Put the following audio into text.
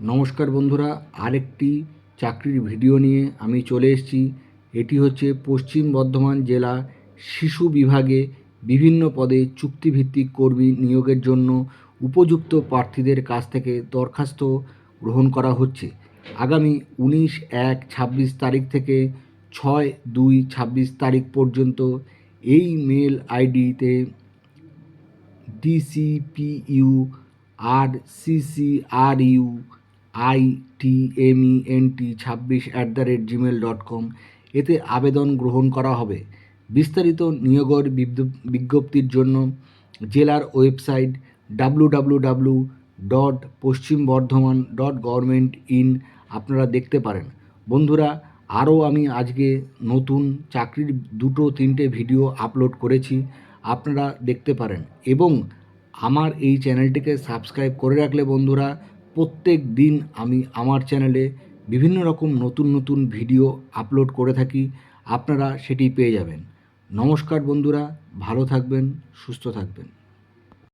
নমস্কার বন্ধুরা, আরেকটি চাকরির ভিডিও নিয়ে আমি চলে এসেছি। এটি হচ্ছে পশ্চিম বর্ধমান জেলা শিশু বিভাগে বিভিন্ন পদে চুক্তিভিত্তিক কর্মী নিয়োগের জন্য উপযুক্ত প্রার্থীদের কাছ থেকে দরখাস্ত গ্রহণ করা হচ্ছে। আগামী উনিশ এক ছাব্বিশ তারিখ থেকে ছয় দুই ছাব্বিশ তারিখ পর্যন্ত এই মেল আইডিতে DCPU R CCRU I T M E N T ছাব্বিশ at the rate Gmail dot com এতে আবেদন গ্রহণ করা হবে। বিস্তারিত নিয়োগের বিজ্ঞ- বিজ্ঞপ্তির জন্য জেলার website W W W dot Paschim Bardhaman dot government in আপনারা দেখতে পারেন। বন্ধুরা, আরও আমি আজকে নতুন চাকরির দুটো তিনটে ভিডিও আপলোড করেছি, আপনারা দেখতে পারেন। এবং আমার এই চ্যানেলটিকে সাবস্ক্রাইব করে রাখলে বন্ধুরা প্রত্যেক দিন আমি আমার চ্যানেলে বিভিন্ন রকম নতুন নতুন ভিডিও আপলোড করে থাকি। আপনারা সেটি পেয়ে যাবেন। নমস্কার বন্ধুরা, ভালো থাকবেন, সুস্থ থাকবেন।